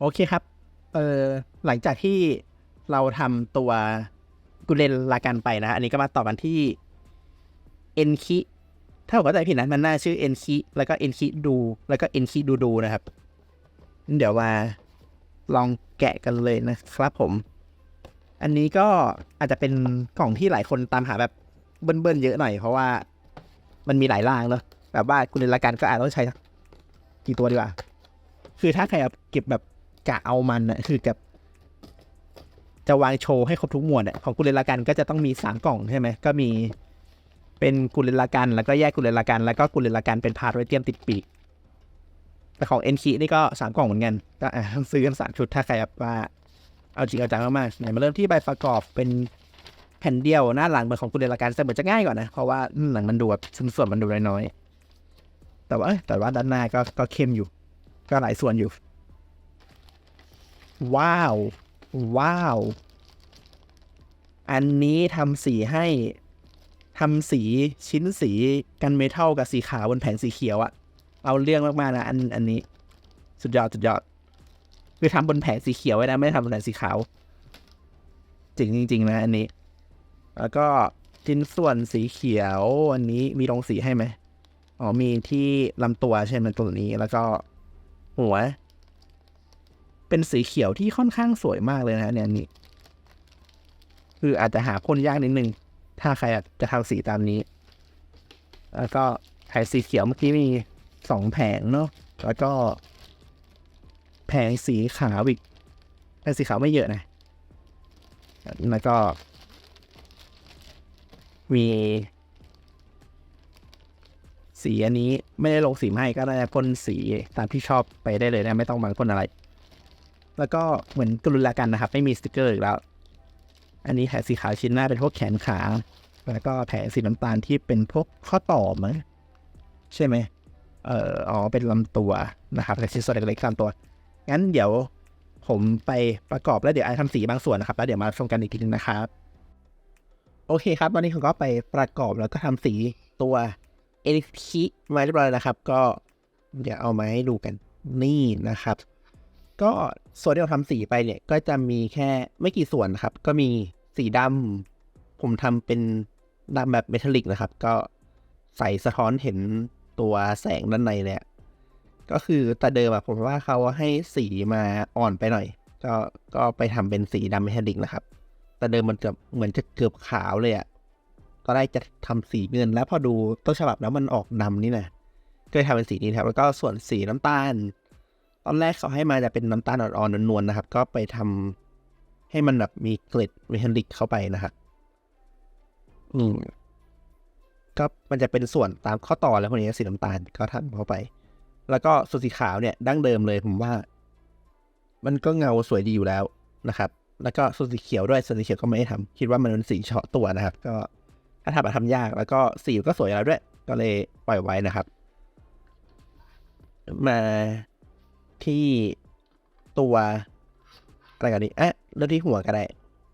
โอเคครับ เออหลังจากที่เราทำตัวกุเลนลากันไปนะ อันนี้ก็มาต่อกันที่เอ็นคิถ้าผมเข้าใจผิดนะมันน่าชื่อเอ็นคิแล้วก็เอ็นคิดู แล้วก็เอ็นคิดูดูนะครับ เดี๋ยวมาลองแกะกันเลยนะครับผม อันนี้ก็อาจจะเป็นกล่องที่หลายคนตามหาแบบเบิ้ลๆเยอะหน่อย เพราะว่ามันมีหลายร่างเนอะแบบว่ากุเลนลากันก็อาจต้องใช้กี่ตัวดีกว่า คือถ้าใครเก็บแบบ กะเอามันอะคือกับ จะวางโชว์ให้ครบทุกหมวดอะของกุเลลากันก็จะต้องมีสามกล่องใช่ไหมก็มีเป็นกุเลลากันแล้วก็แยกกุเลลากันแล้วก็กุเลลากันเป็นพาร์ทไวเทียมติดปีกแต่ของเอ็นคีนี่ก็สามกล่องเหมือนกันก็อะซื้อกันสามชุดถ้าใครแบบว่าเอาจริงเอาจังมากๆไหนมาเริ่มที่ใบประกอบเป็นแผ่นเดียวหน้าหลังเหมือนของกุเลลากันแต่เหมือนจะง่ายกว่านะเพราะว่าหลังมันดูแบบส่วนส่วนมันดูน้อยๆแต่ว่าแต่ว่าด้านหน้าก็ก็เข้มอยู่ ก็หลายส่วนอยู่ ว้าว ว้าว อันนี้ทำสีให้ทำสีชิ้นสีกันเมทัลกับสีขาวบนแผงสีเขียวอะเอาเรื่องมากๆนะอันอันนี้ สุดยอดสุดยอด คือทำบนแผงสีเขียวไว้นะไม่ได้ทำบนแผงสีขาวจริงจริงๆนะอันนี้ แล้วก็ชิ้นส่วนสีเขียวอันนี้มีลงสีให้ไหมอ๋อมีที่ลำตัวใช่ไหมตัวนี้แล้วก็หัว เป็นสีเขียวที่ค่อนข้างสวยมากเลยนะเนี่ยอันนี้คืออาจจะหาพ่นยากนิดนึง ถ้าใครจะทำสีตามนี้ แล้วก็แผงสีเขียวเมื่อกี้มีสองแผงเนาะแล้วก็ แผงสีขาวอีกแผงสีขาวไม่เยอะนะแล้วก็ มี สีอันนี้ไม่ได้ลงสีให้ก็ได้พ่นสีตามที่ชอบไปได้เลยนะ ไม่ต้องบังพ่นอะไร แล้วก็เหมือนกรุลากันนะครับ ไม่มีสติกเกอร์อีกแล้ว อันนี้แผงสีขาวชิ้นหน้าเป็นพวกแขนขา แล้วก็แผงสีน้ำตาลที่เป็นพวกข้อต่อมั้งใช่ไหมเอ่ออ๋อเป็นลำตัวนะครับแต่ชิ้นส่วนเล็กๆลำตัว งั้นเดี๋ยวผมไปประกอบแล้วเดี๋ยวอทำสีบางส่วนนะครับ แล้วเดี๋ยวมาชมกันอีกทีนึงนะครับ โอเคครับตอนนี้ผมก็ไปประกอบแล้วก็ทำสีตัวเอลิคิมาเรียบร้อยแล้วครับ ก็เดี๋ยวเอามาให้ดูกันนี่นะครับ ก็ส่วนที่เราทำสีไปเนี่ยก็จะมีแค่ไม่กี่ส่วนนะครับ ก็มีสีดำผมทำเป็นดำแบบเมทัลลิกนะครับ ก็ใส่สะท้อนเห็นตัวแสงด้านในเลยอะก็คือแต่เดิมอะผมว่าเขาให้สีมาอ่อนไปหน่อย ก็ก็ไปทำเป็นสีดำเมทัลลิกนะครับ แต่เดิมมันจะเหมือนจะเกือบขาวเลยอะก็ได้จะทำสีเงิน แล้วพอดูต้นฉบับแล้วมันออกดำนี่นะก็เลยทำเป็นสีนี้ครับ แล้วก็ส่วนสีน้ำตาล ตอนแรกเขาให้มาจะเป็นน้ำตาลอ่อนๆนวลๆนะครับ ก็ไปทำให้มันแบบมีเกล็ดเมทัลลิกเข้าไปนะครับอืมก็มันจะเป็นส่วนตามข้อต่อแล้วพวกนี้สีน้ำตาลก็ทำเข้าไป แล้วก็ส่วนสีขาวเนี่ยดั้งเดิมเลยผมว่า มันก็เงาสวยดีอยู่แล้วนะครับ แล้วก็ส่วนสีเขียวด้วยส่วนสีเขียวก็ไม่ได้ทำคิดว่ามันเป็นสีเฉาะตัวนะครับ ก็ถ้าทำอะทำยาก แล้วก็สีก็สวยแล้วด้วย ก็เลยปล่อยไว้นะครับ มา ที่ตัวอะไรกันดีเอ๊ะเริ่มที่หัวก็ได้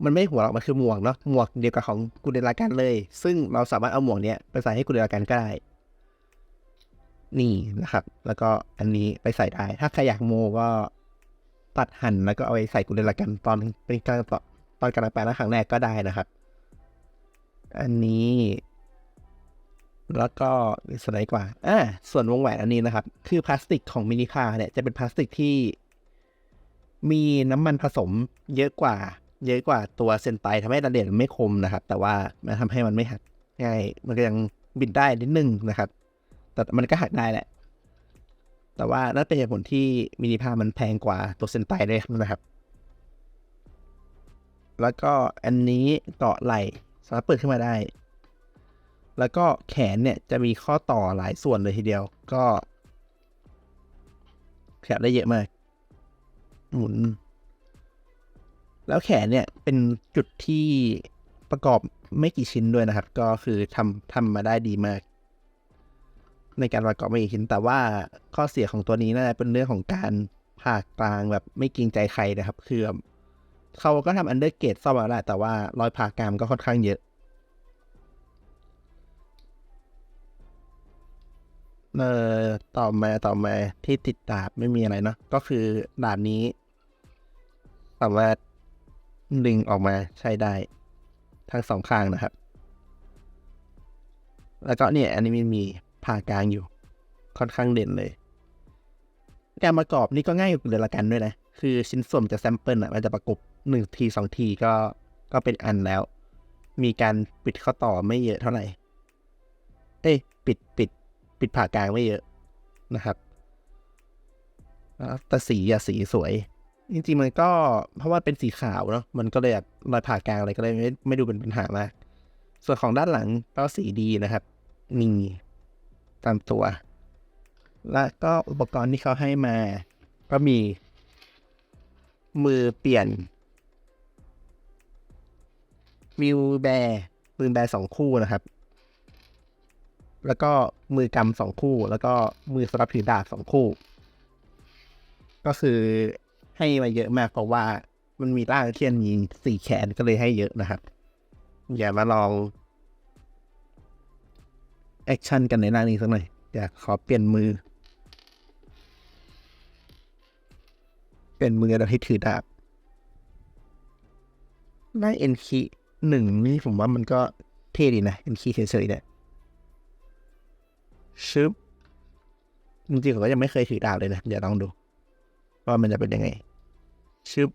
มันไม่หัวหรอกมันคือหมวกเนาะหมวกเดียวกับของกุเดลากันเลย ซึ่งเราสามารถเอาหมวกเนี้ยไปใส่ให้กุเดลากันก็ได้ นี่นะครับ แล้วก็อันนี้ไปใส่ได้ ถ้าใครอยากโมก็ตัดหั่นแล้วก็เอาไปใส่กุเดลากันตอนเป็นการตอนตอนการแปลงครั้งแรกก็ได้นะครับ อันนี้ แล้วก็สไลด์กว่า อ่า ส่วนวงแหวนอันนี้นะครับ คือพลาสติกของมินิคาร์เนี่ยจะเป็นพลาสติกที่มีน้ำมันผสมเยอะกว่า เยอะกว่าตัวเซนไตทำให้ระเด็ดไม่คมนะครับ แต่ว่ามันทำให้มันไม่หักง่าย มันก็ยังบิดได้นิดนึงนะครับ แต่มันก็หักได้แหละ แต่ว่านั่นเป็นเหตุผลที่มินิพามันแพงกว่าตัวเซนไตเลยนะครับ แล้วก็อันนี้เกาะไหล่สามารถเปิดขึ้นมาได้ แล้วก็แขนเนี่ยจะมีข้อต่อหลายส่วนเลยทีเดียว ก็ขยับได้เยอะมาก หมุน แล้วแขนเนี่ยเป็นจุดที่ประกอบไม่กี่ชิ้นด้วยนะครับ ก็คือทำทำมาได้ดีมาก ในการประกอบไม่กี่ชิ้น แต่ว่าข้อเสียของตัวนี้น่าจะเป็นเรื่องของการผ่ากลางแบบไม่เกรงใจใครนะครับ คือเขาก็ทำอันเดอร์เกตซ่อมมาแล้วแต่ว่ารอยผ่ากลางก็ค่อนข้างเยอะ เออต่อมาต่อมาที่ติดดาบไม่มีอะไรเนาะก็คือดาบนี้สามารถดึงออกมาใช้ได้ ทั้งสองข้างนะครับ แล้วก็เนี่ยอันนี้มันมีผ่ากลางอยู่ ค่อนข้างเด่นเลย การประกอบนี่ก็ง่ายกว่าเดือนละกันด้วยนะ คือชิ้นส่วนมันจะแซมเปิลอะมันจะประกบหนึ่งทีสองทีก็ก็เป็นอันแล้ว มีการปิดข้อต่อไม่เยอะเท่าไหร่ เอ้ยปิดปิด ปิดผ่ากลางไม่เยอะนะครับแล้วแต่สีอะสีสวย จริงๆมันก็เพราะว่าเป็นสีขาวเนาะมันก็เลยแบบรอยผ่ากลางอะไรก็เลยไม่ไม่ดูเป็นปัญหามาก ส่วนของด้านหลังก็สีดีนะครับมีตามตัว แล้วก็อุปกรณ์ที่เขาให้มา ก็มี มือเปลี่ยนมิวแบร์มือแบร์สองคู่นะครับ แล้วก็มือกำสองคู่ แล้วก็มือสำหรับถือดาบสองคู่ ก็คือให้มาเยอะมากเพราะว่ามันมีร่างเทียนมีสี่แขนก็เลยให้เยอะนะครับ อย่ามาลองแอคชั่นกันในร่างนี้สักหน่อยอยากขอเปลี่ยนมือ เปลี่ยนมือแล้วให้ถือดาบได้เอ็นคีหนึ่งนี่ผมว่ามันก็เท่ดีนะเอ็นคีเฉยๆเนี่ย ชึบจริงๆผมก็ยังไม่เคยถือดาบเลยนะเดี๋ยวลองดูว่ามันจะเป็นยังไงชึบ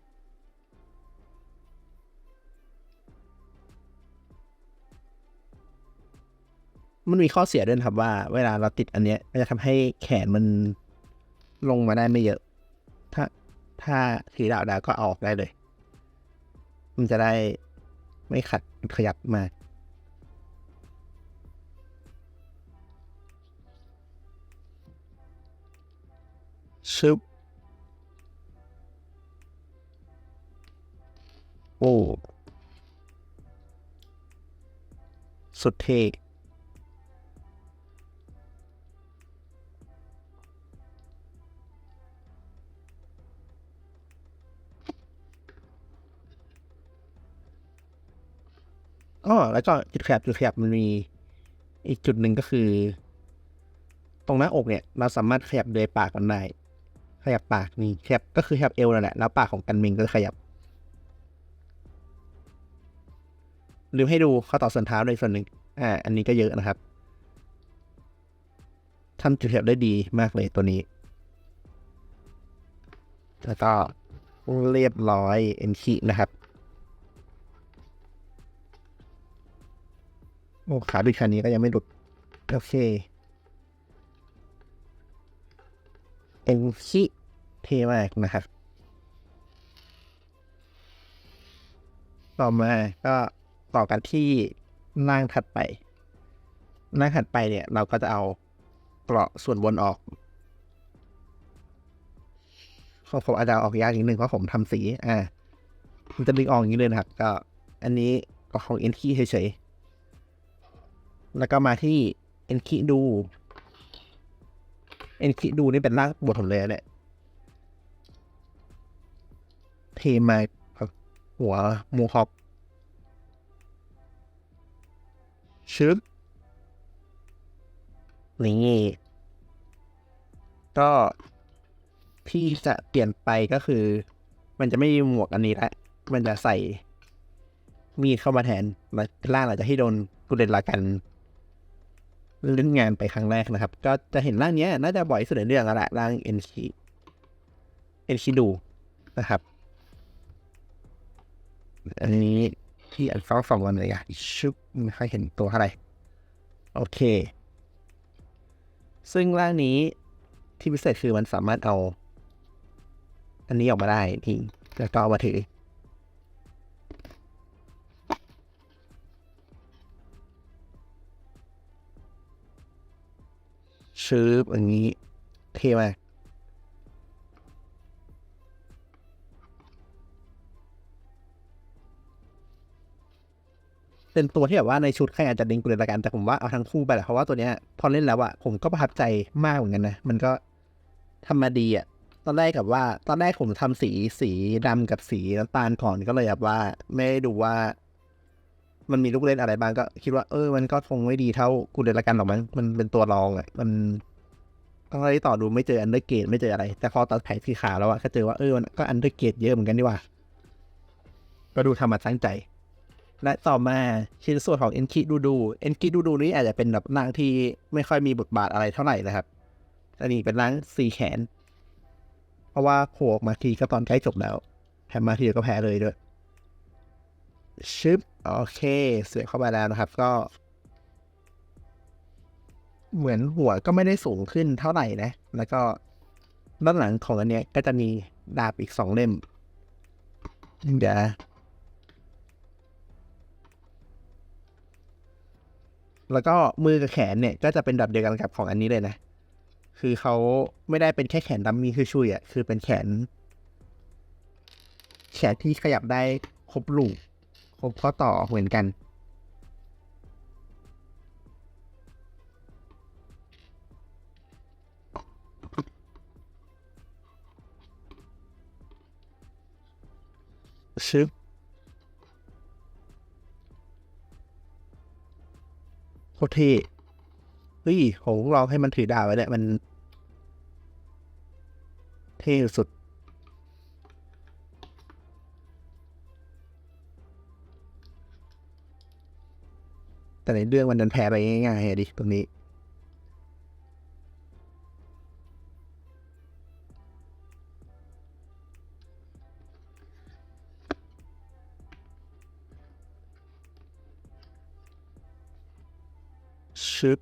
มันมีข้อเสียด้วยครับว่า เวลาเราติดอันเนี้ยมันจะทำให้แขนมันลงมาได้ไม่เยอะ ถ้าถ้าถือดาบดาวก็อออกได้เลย มันจะได้ไม่ขัดขยับมาก ชึบโอ้สุดเท่อ๋อแล้วก็จุดขยับจุดขยับมันมีอีกจุดหนึ่งก็คือ ตรงหน้าอกเนี่ย เราสามารถขยับโดยปากมันได้ ขยับปากนี่ขยับก็คือขยับเอวนั่นแหละแล้วปากของกันมิงก็ขยับลืมให้ดูข้อต่อส่วนเท้าด้วยส่วนหนึ่งอ่า อันนี้ก็เยอะนะครับทำจุดขยับได้ดีมากเลยตัวนี้ แล้วก็เรียบร้อยเอ็นคีนะครับ โอ้ขาบิดคันนี้ก็ยังไม่หลุด โอเค เอ็นคีเท่มากนะครับ ต่อมาก็ต่อกันที่ร่างถัดไปร่างถัดไปเนี่ย เราก็จะเอาเกราะส่วนบนออกของผมอาจจะออกยากนิดนึงเพราะผมทำสี อ่ามันจะดึงออกอย่างนี้เลยนะครับ ก็ อันนี้ก็ของเอ็นคีเฉยๆ แล้วก็มาที่เอ็นคีดู เอ็นคีดูนี่เป็นร่างบทผมเลยนะเนี่ยเทมากครับหัวโมฮอคชึบนี่ก็ที่จะเปลี่ยนไปก็คือ มันจะไม่มีหมวกอันนี้ละมันจะใส่มีดเข้ามาแทนแล้วล่างหลังจากที่โดนกุเดนลากัน เล่นงานไปครั้งแรกนะครับ ก็จะเห็นร่างนี้น่าจะบ่อยสุดในเรื่องแล้วแหละร่างเอ็นคีเอ็นคีดูนะครับ อันนี้ที่อันฟ้าสองวันเลยอะชุบไม่ค่อยเห็นตัวเท่าไร โอเค ซึ่งร่างนี้ที่พิเศษคือมันสามารถเอา อันนี้ออกมาได้ทีแล้วก็เอามาถือ ชื้ออย่างนี้เท่มากเป็นตัวที่แบบว่าในชุดใครอาจจะดึงกุเลนละกัน แต่ผมว่าเอาทั้งคู่ไปแหละเพราะว่าตัวเนี้ยพอเล่นแล้วอะผมก็ประทับใจมากเหมือนกันนะ มันก็ทำมาดีอะตอนแรกกับว่า ตอนแรกผมทำสีสีดำกับสีน้ำตาลก่อนก็เลยแบบว่า ไม่ได้ดูว่า มันมีลูกเล่นอะไรบ้างก็คิดว่าเออมันก็คงไม่ดีเท่ากุเลนละกันหรอกมั้งมันเป็นตัวรองอะมันต้องเลยต่อดูไม่เจออันเดอร์เกตไม่เจออะไร แต่พอตัดแผงสีขาวแล้วอะก็เจอว่าเออมันก็อันเดอร์เกตเยอะเหมือนกันดีว่า ก็ดูทำมาตั้งใจ และต่อมาชิ้นส่วนของเอ็นคิดูดูเอ็นคิดูดูนี่อาจจะเป็นแบบนางที่ไม่ค่อยมีบทบาทอะไรเท่าไหร่นะครับอันนี้เป็นนางสีแขน เพราะว่าโผล่ออกมาทีก็ตอนใกล้จบแล้วแถมมาทีก็แพ้เลยด้วย ชึบโอเคเสียบเข้ามาแล้วนะครับ ก็ เหมือนหัวก็ไม่ได้สูงขึ้นเท่าไหร่นะ แล้วก็ด้านหลังของอันเนี้ยก็จะมีดาบอีกสองเล่มเดี๋ยวแล้วก็มือกับแขนเนี่ยก็จะเป็นแบบเดียวกันกับของอันนี้เลยนะ คือเขาไม่ได้เป็นแค่แขนดัมมี่คือชุยอะ คือเป็นแขน แขนที่ขยับได้ครบลูก ครบข้อต่อเหมือนกัน ชึบโคตรเท่เฮ้ยผมลองให้มันถือดาวไว้เนี่ยมัน เท่สุด แต่ในเรื่องมันดันแพ้ไปง่ายๆอะดิตรงนี้ ชึบ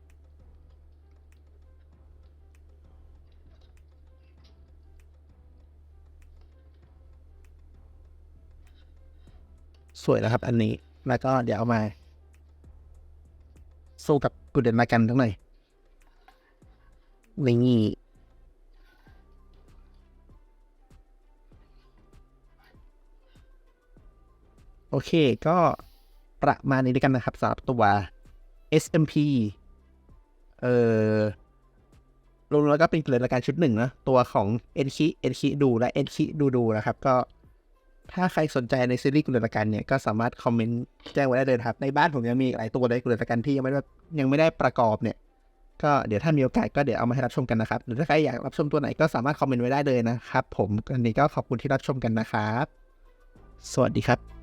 สวยแล้วครับ อันนี้ แล้วก็เดี๋ยวเอามา สู้กับกุดเดนมากันทั้งหน่อยนี่โอเคก็ประมาณนี้ด้วยกันนะครับสำหรับตัว SMP เอ่อรวมแล้วก็เป็นเกลือรายการชุดหนึ่งนะ ตัวของเอ็นคิเอ็นคิดูและเอ็นคิดูดูนะครับ ก็ ถ้าใครสนใจในซีรีส์กุลตะการเนี่ยก็สามารถคอมเมนต์แจ้งไว้ได้เลยครับ ในบ้านผมยังมีหลายตัวเลยกุลตะการที่ยังไม่ได้ยังไม่ได้ประกอบเนี่ย ก็เดี๋ยวถ้ามีโอกาสก็เดี๋ยวเอามาให้รับชมกันนะครับ หรือถ้าใครอยากรับชมตัวไหนก็สามารถคอมเมนต์ไว้ได้เลยนะครับ ผมวันนี้ก็ขอบคุณที่รับชมกันนะครับ สวัสดีครับ